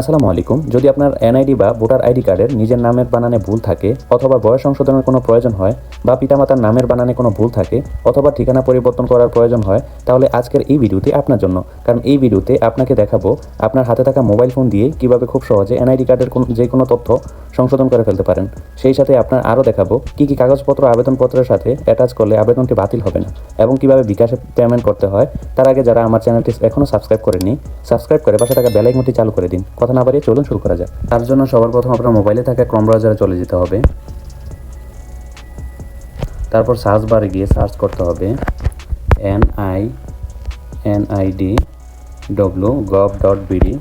আসসালামু আলাইকুম। যদি আপনার এনআইডি বা ভোটার আইডি কার্ডের নিজের নামের বানানে ভুল থাকে অথবা বয়স সংশোধনের কোনো প্রয়োজন হয় বা পিতামাতার নামের বানানে কোনো ভুল থাকে অথবা ঠিকানা পরিবর্তন করার প্রয়োজন হয়, তাহলে আজকের এই ভিডিওটি আপনার জন্য। কারণ এই ভিডিওতে আপনাকে দেখাবো আপনার হাতে থাকা মোবাইল ফোন দিয়ে কীভাবে খুব সহজে এনআইডি কার্ডের কোন যে কোনো তথ্য সংশোধন করে ফেলতে পারেন। সেই সাথে আপনার আরও দেখাবো কী কী কাগজপত্র আবেদনপত্রের সাথে অ্যাটাচ করলে আবেদনটি বাতিল হবে না এবং কীভাবে বিকাশে পেমেন্ট করতে হয়, তার আগে যারা আমার চ্যানেলটি এখনও সাবস্ক্রাইব করেনি সাবস্ক্রাইব করে পাশে থাকা বেল আইকনটি চালু করে দিন। কথা না বাড়িয়ে চলুন শুরু করা যাক। তার জন্য সবার প্রথম আপনার মোবাইলে থাকা ক্রম ব্রাউজারে চলে যেতে হবে। তারপর সার্চ বারে গিয়ে সার্চ করতে হবে। N I N I D W gov dot BD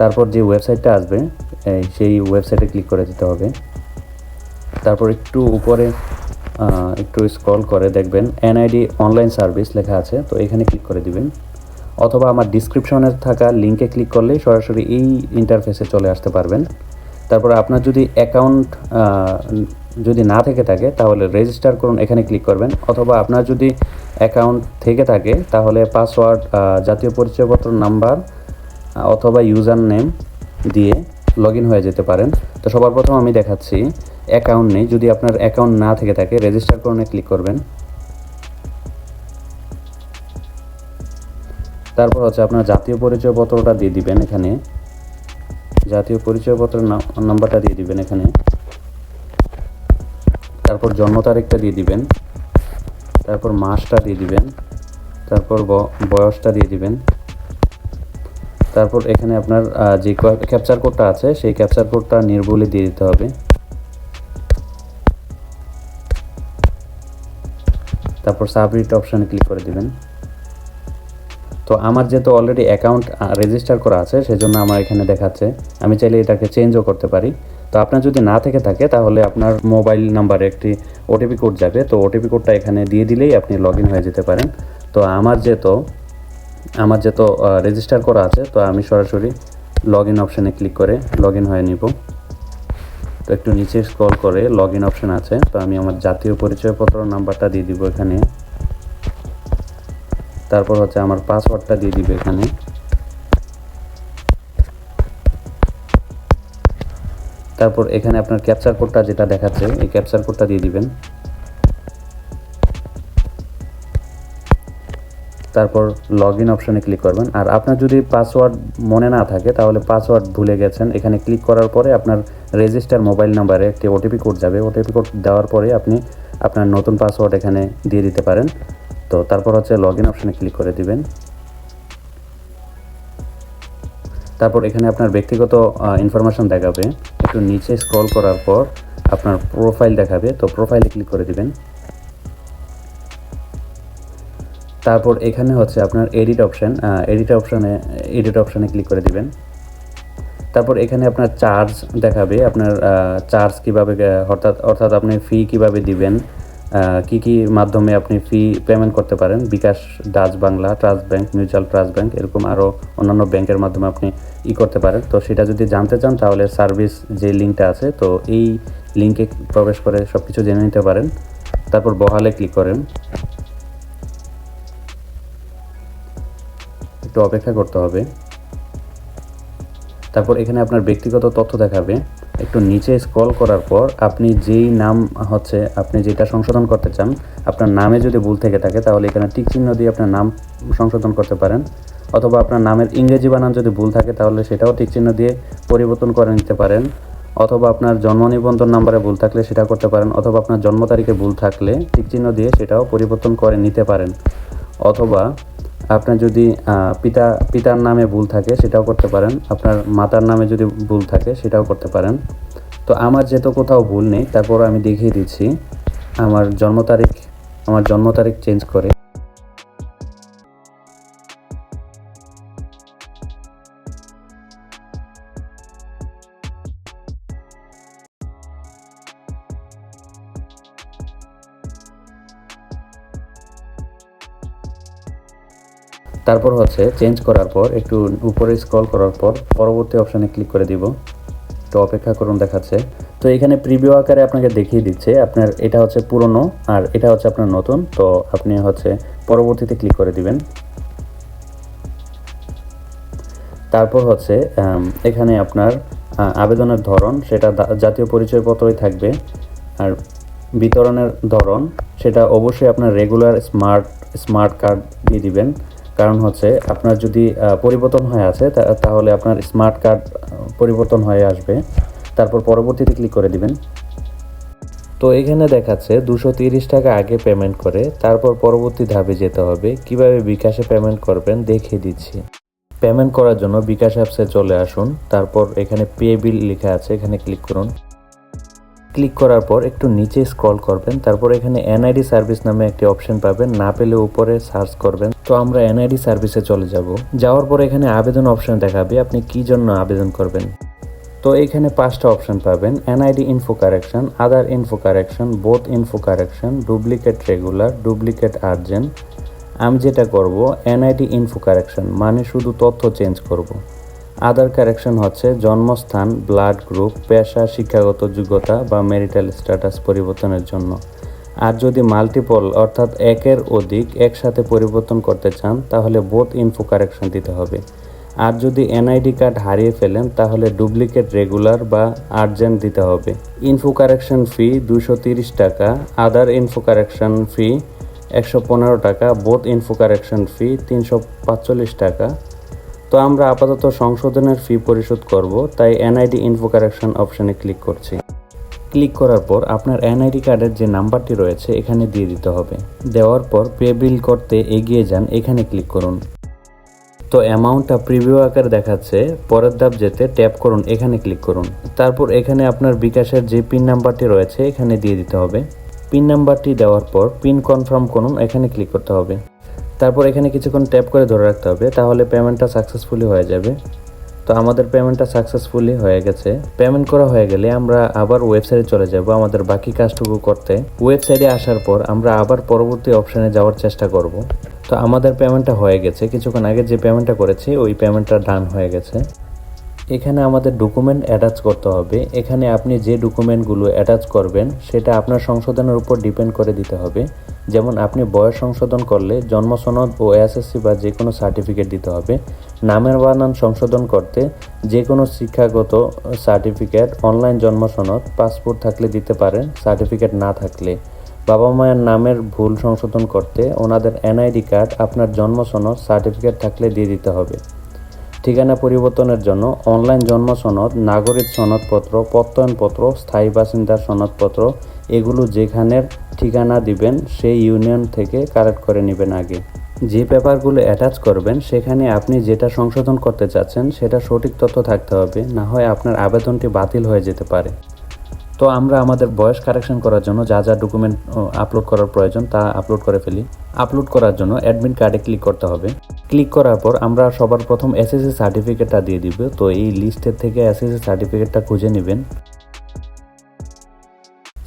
তারপর যে ওয়েবসাইটটা আসবে সেই ওয়েবসাইটে ক্লিক করে দিতে হবে। তারপর একটু উপরে একটু স্ক্রল করে দেখবেন এনআইডি অনলাইন সার্ভিস লেখা আছে, তো এখানে ক্লিক করে দিবেন। অথবা আমার ডিসক্রিপশনে থাকা লিঙ্কে ক্লিক করলেই সরাসরি এই ইন্টারফেসে চলে আসতে পারবেন। তারপর আপনার যদি অ্যাকাউন্ট যদি না থেকে থাকে, তাহলে রেজিস্টার করুন, এখানে ক্লিক করবেন। অথবা আপনার যদি অ্যাকাউন্ট থেকে থাকে, তাহলে পাসওয়ার্ড জাতীয় পরিচয়পত্র নাম্বার অথবা ইউজার নেম দিয়ে লগ হয়ে যেতে পারেন। তো সবার প্রথম আমি দেখাচ্ছি অ্যাকাউন্ট নেই। যদি আপনার অ্যাকাউন্ট না থেকে থাকে রেজিস্টার করুনে ক্লিক করবেন। তারপর হচ্ছে আপনার জাতীয় পরিচয়পত্রটা দিয়ে দিবেন এখানে। জাতীয় পরিচয়পত্রের নাম- নাম্বারটা দিয়ে দিবেন এখানে। তারপর জন্ম তারিখটা দিয়ে দিবেন। তারপর মাসটা দিয়ে দিবেন। তারপর বয়সটা দিয়ে দিবেন। তারপর এখানে আপনার যে ক্যাপচার কোডটা আছে, সেই ক্যাপচার কোডটা নির্ভুলে দিয়ে দিতে হবে। তারপর সাবমিট অপশানে ক্লিক করে দিবেন। তো আমার যেহেতু অলরেডি অ্যাকাউন্ট রেজিস্টার করা আছে, সেজন্য আমার এখানে দেখাচ্ছে। আমি চাইলে এটাকে চেঞ্জও করতে পারি। তো আপনার যদি না থেকে থাকে, তাহলে আপনার মোবাইল নাম্বারে একটি ওটিপি কোড যাবে। তো ওটিপি কোডটা এখানে দিয়ে দিলেই আপনি লগ হয়ে যেতে পারেন। তো আমার যেহেতু আমার যেহেতু রেজিস্টার করা আছে, তো আমি সরাসরি লগ ইন অপশানে ক্লিক করে লগ ইন হয়ে নিব। তো একটু নিচে স্ক্রল করে লগ ইন অপশান আছে। তো আমি আমার জাতীয় পরিচয়পত্র নাম্বারটা দিয়ে দিব এখানে। তারপর হচ্ছে আমার পাসওয়ার্ডটা দিয়ে দিবে এখানে। তারপর এখানে আপনার ক্যাপচার কোডটা যেটা দেখাচ্ছে, এই ক্যাপচার কোডটা দিয়ে দিবেন। তারপর লগ ইন অপশানে ক্লিক করবেন। আর আপনার যদি পাসওয়ার্ড মনে না থাকে, তাহলে পাসওয়ার্ড ভুলে গেছেন, এখানে ক্লিক করার পরে আপনার রেজিস্টার মোবাইল নাম্বারে একটি ওটিপি কোড যাবে। ওটিপি কোড দেওয়ার পরে আপনি আপনার নতুন পাসওয়ার্ড এখানে দিয়ে দিতে পারেন। তো তারপর হচ্ছে লগ ইন অপশানে ক্লিক করে দিবেন। তারপর এখানে আপনার ব্যক্তিগত ইনফরমেশন দেখাবে। একটু নিচে স্ক্রল করার পর আপনার প্রোফাইল দেখাবে, তো প্রোফাইলে ক্লিক করে দিবেন। তারপর এখানে হচ্ছে আপনার এডিট অপশান এডিট অপশানে এডিট অপশানে ক্লিক করে দিবেন। তারপর এখানে আপনার চার্জ দেখাবে, আপনার চার্জ কীভাবে অর্থাৎ অর্থাৎ আপনি ফি কীভাবে দিবেন। কি কি মাধ্যমে আপনি ফি পেমেন্ট করতে পারেন? BKash, Dutch Bangla, trust bank, mutual trust bank, এরকম আরও অন্যান্য ব্যাংকের মাধ্যমে আপনি ই করতে পারেন। তো সেটা যদি জানতে চান, তাহলে সার্ভিস যে লিঙ্কটা আছে, তো এই লিঙ্কে প্রবেশ করে সব কিছু জেনে নিতে পারেন। তারপর বহালে ক্লিক করেন। একটু অপেক্ষা করতে হবে। তারপর এখানে আপনার ব্যক্তিগত তথ্য দেখাবে। একটু নিচে স্ক্রল করার পর আপনি যেই নাম হচ্ছে, আপনি যেটা সংশোধন করতে চান, আপনার নামে যদি ভুল থেকে থাকে, তাহলে এখানে টিক চিহ্ন দিয়ে আপনার নাম সংশোধন করতে পারেন। অথবা আপনার নামের ইংরেজি বানান যদি ভুল থাকে, তাহলে সেটাও টিক চিহ্ন দিয়ে পরিবর্তন করে নিতে পারেন। অথবা আপনার জন্ম নিবন্ধন নাম্বারে ভুল থাকলে সেটা করতে পারেন। অথবা আপনার জন্ম তারিখে ভুল থাকলে টিক চিহ্ন দিয়ে সেটাও পরিবর্তন করে নিতে পারেন। অথবা আপনার যদি পিতা, পিতার নামে ভুল থাকে সেটাও করতে পারেন। আপনার মাতার নামে যদি ভুল থাকে সেটাও করতে পারেন। তো আমার যেহেতু কোথাও ভুল নেই তারপর আমি দেখিয়ে দিচ্ছি। আমার জন্ম তারিখ, আমার জন্ম তারিখ চেঞ্জ করে। তারপর হচ্ছে চেঞ্জ করার পর, একটু উপরে স্ক্রল করার পর, পরবর্তী অপশানে ক্লিক করে দিব। তো অপেক্ষা করুন দেখাচ্ছে। তো এখানে প্রিভিউ আকারে আপনাকে দেখিয়ে দিচ্ছে, আপনার এটা হচ্ছে পুরনো আর এটা হচ্ছে আপনার নতুন। তো আপনি হচ্ছে পরবর্তীতে ক্লিক করে দিবেন। তারপর হচ্ছে এখানে আপনার আবেদনের ধরন, সেটা জাতীয় পরিচয়পত্রই থাকবে। আর বিতরণের ধরন, সেটা অবশ্যই আপনার রেগুলার স্মার্ট স্মার্ট কার্ড দিয়ে দিবেন। কারণ হচ্ছে আপনার যদি পরিবর্তন হয়ে আছে তাহলে আপনার স্মার্ট কার্ড পরিবর্তন হয়ে আসবে। তারপর পরবর্তীতে ক্লিক করে দিবেন। তো এখানে দেখাচ্ছে দুশো তিরিশ টাকা আগে পেমেন্ট করে, তারপর পরবর্তী ধাপে যেতে হবে। কীভাবে বিকাশে পেমেন্ট করবেন দেখিয়ে দিচ্ছি। পেমেন্ট করার জন্য বিকাশ অ্যাপসে চলে আসুন। তারপর এখানে পে বিল লেখা আছে, এখানে ক্লিক করুন। ক্লিক করার পর একটু নিচে স্ক্রল করবেন, তারপর এখানে এনআইডি সার্ভিস নামে একটি অপশন পাবেন, না পেলে উপরে সার্চ করবেন। তো আমরা এনআইডি সার্ভিসে চলে যাব। যাওয়ার পর এখানে আবেদন অপশন দেখাবে, আপনি কি জন্য আবেদন করবেন? তো এখানে পাঁচটা অপশন পাবেন NID info correction other info correction both info correction duplicate regular duplicate urgent আমি যেটা করব এনআইডি ইনফো কারেকশন মানে শুধু তথ্য চেঞ্জ করব। আদার কারেকশন হচ্ছে, জন্মস্থান ব্লাড গ্রুপ পেশা, শিক্ষাগত যোগ্যতা বা মেরিটাল স্ট্যাটাস পরিবর্তনের জন্য। আর যদি মাল্টিপল অর্থাৎ একের অধিক, একসাথে পরিবর্তন করতে চান, তাহলে বোথ ইনফো কারেকশন দিতে হবে। আর যদি এনআইডি কার্ড হারিয়ে ফেলেন, তাহলে ডুপ্লিকেট রেগুলার বা আর্জেন্ট দিতে হবে। ইনফো কারেকশন ফি দুশো টাকা আদার ইনফো কারেকশন ফি একশো পনেরো টাকা বোথ ইনফো কারেকশন ফি তিনশো টাকা। তো আমরা আপাতত সংশোধনের ফি পরিশোধ করব, তাই এনআইডি ইনফো কারেকশন অপশানে ক্লিক করছি। ক্লিক করার পর আপনার এনআইডি কার্ডের যে নাম্বারটি রয়েছে, এখানে দিয়ে দিতে হবে। দেওয়ার পর পে বিল করতে এগিয়ে যান, এখানে ক্লিক করুন। তো অ্যামাউন্টটা প্রিভিউ আকার দেখাচ্ছে, পরের ধাপ যেতে ট্যাপ করুন, এখানে ক্লিক করুন। তারপর এখানে আপনার বিকাশের যে পিন নাম্বারটি রয়েছে, এখানে দিয়ে দিতে হবে। পিন নাম্বারটি দেওয়ার পর পিন কনফার্ম করুন, এখানে ক্লিক করতে হবে। তারপর এখানে কিছুক্ষণ ট্যাপ করে ধরে রাখতে হবে, তাহলে পেমেন্টটা সাকসেসফুলি হয়ে যাবে। তো আমাদের পেমেন্টটা সাকসেসফুলি হয়ে গেছে। পেমেন্ট করা হয়ে গেলে আমরা আবার ওয়েবসাইটে চলে যাব আমাদের বাকি কাজটুকু করতে। ওয়েবসাইটে আসার পর আমরা আবার পরবর্তী অপশানে যাওয়ার চেষ্টা করব। তো আমাদের পেমেন্টটা হয়ে গেছে। কিছুক্ষণ আগে যে পেমেন্টটা করেছি, ওই পেমেন্টটা ডান হয়ে গেছে। এখানে আমাদের ডকুমেন্ট অ্যাটাচ করতে হবে। এখানে আপনি যে ডকুমেন্টগুলো অ্যাটাচ করবেন, সেটা আপনার সংশোধনের উপর ডিপেন্ড করে দিতে হবে। যেমন আপনি বয়স সংশোধন করলে জন্ম সনদ ও এসএসসি বা যে কোনো সার্টিফিকেট দিতে হবে। নামের বানান সংশোধন করতে যে কোনো শিক্ষাগত সার্টিফিকেট অনলাইন জন্ম সনদ পাসপোর্ট থাকলে দিতে পারেন সার্টিফিকেট না থাকলে। বাবা মায়ের নামের ভুল সংশোধন করতে ওনাদের এনআইডি কার্ড আপনার জন্ম সনদ সার্টিফিকেট থাকলে দিয়ে দিতে হবে। ঠিকানা পরিবর্তনের জন্য অনলাইন জন্ম সনদ, নাগরিক সনদপত্র, প্রত্যয়নপত্র, স্থায়ী বাসিন্দার সনদপত্র, এগুলো যেখানের ঠিকানা দিবেন সেই ইউনিয়ন থেকে কালেক্ট করে নেবেন আগে। যে পেপারগুলো অ্যাটাচ করবেন, সেখানে আপনি যেটা সংশোধন করতে চাচ্ছেন, সেটা সঠিক তথ্য থাকতে হবে, না হয় আপনার আবেদনটি বাতিল হয়ে যেতে পারে। তো আমরা আমাদের বয়স কারেকশন করার জন্য যা যা ডকুমেন্ট আপলোড করার প্রয়োজন তা আপলোড করে ফেলি। আপলোড করার জন্য অ্যাডমিট কার্ডে ক্লিক করতে হবে। ক্লিক করার পর আমরা সবার প্রথম এসএসসি সার্টিফিকেটটা দিয়ে দিব। তো এই লিস্টের থেকে এস এসএসসি সার্টিফিকেটটা খুঁজে নেবেন।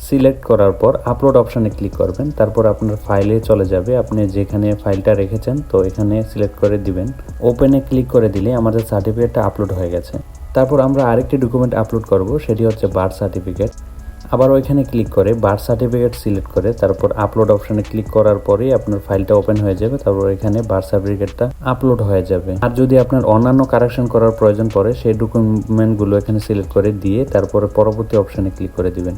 সিলেক্ট করার পর আপলোড অপশানে ক্লিক করবেন। তারপর আপনার ফাইলে চলে যাবে। আপনি যেখানে ফাইলটা রেখেছেন, তো এখানে সিলেক্ট করে দিবেন। ওপেনে ক্লিক করে দিলে আমাদের সার্টিফিকেটটা আপলোড হয়ে গেছে। তারপর আমরা আরেকটি ডকুমেন্ট আপলোড করব, সেটি হচ্ছে বার্থ সার্টিফিকেট আবার ওইখানে ক্লিক করে বার্থ সার্টিফিকেট সিলেক্ট করে, তারপর আপলোড অপশানে ক্লিক করার পরেই আপনার ফাইলটা ওপেন হয়ে যাবে, তারপর এখানে বার্থ সার্টিফিকেটটা আপলোড হয়ে যাবে। আর যদি আপনার অন্যান্য কারেকশন করার প্রয়োজন পড়ে, সেই ডকুমেন্টগুলো এখানে সিলেক্ট করে দিয়ে তারপরে পরবর্তী অপশানে ক্লিক করে দিবেন।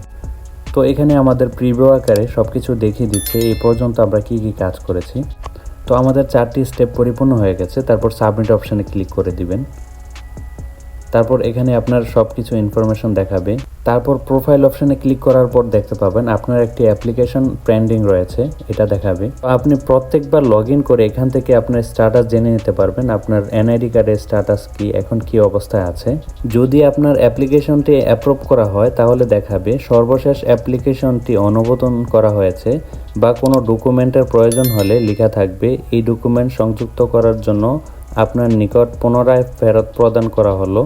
তো এখানে আমাদের প্রিভিউ আকারে সব কিছু দেখিয়ে দিচ্ছে, এই পর্যন্ত আমরা কি কি কাজ করেছি। তো আমাদের চারটি স্টেপ পরিপূর্ণ হয়ে গেছে, তারপর সাবমিট অপশানে ক্লিক করে দিবেন। তারপর এখানে আপনার সব কিছু ইনফরমেশন দেখাবে। তারপর প্রোফাইল অপশানে ক্লিক করার পর দেখতে পাবেন আপনার একটি অ্যাপ্লিকেশন পেন্ডিং রয়েছে, এটা দেখাবে। আপনি প্রত্যেকবার লগ করে এখান থেকে আপনার স্ট্যাটাস জেনে নিতে পারবেন, আপনার এনআইডি কার্ডের স্ট্যাটাস কি, এখন কি অবস্থায় আছে। যদি আপনার অ্যাপ্লিকেশনটি অ্যাপ্রুভ করা হয়, তাহলে দেখাবে সর্বশেষ অ্যাপ্লিকেশনটি অনুমোদন করা হয়েছে, বা কোনো ডকুমেন্টের প্রয়োজন হলে লেখা থাকবে, এই ডকুমেন্ট সংযুক্ত করার জন্য আপনার নিকট পুনরায় ফেরত প্রদান করা হলো।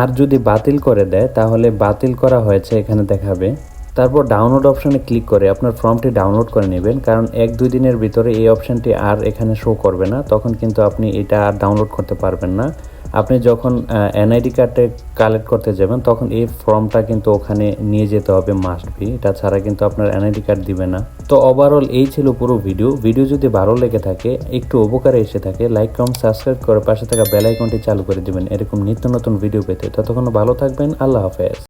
আর যদি বাতিল করে দেয়, তাহলে বাতিল করা হয়েছে এখানে দেখাবে। তারপর ডাউনলোড অপশানে ক্লিক করে আপনার ফর্মটি ডাউনলোড করে নেবেন, কারণ এক দুই দিনের ভিতরে এই অপশানটি আর এখানে শো করবে না। তখন কিন্তু আপনি এটা আর ডাউনলোড করতে পারবেন না। আপনি যখন এনআইডি কার্ডে কালেক্ট করতে যাবেন, তখন এই ফর্মটা কিন্তু ওখানে নিয়ে যেতে হবে মাস্ট বি এটা ছাড়া কিন্তু আপনার এনআইডি কার্ড দিবে না। তো ওভারঅল এই ছিল পুরো ভিডিও ভিডিও যদি ভালো লেগে থাকে, একটু উপকারে এসে থাকে লাইক কম সাবস্ক্রাইব করে পাশে থাকা বেল আইকনটি চালু করে দিবেন। এরকম নিত্য নতুন ভিডিও পেতে। ততক্ষণ ভালো থাকবেন। আল্লাহ হাফেজ।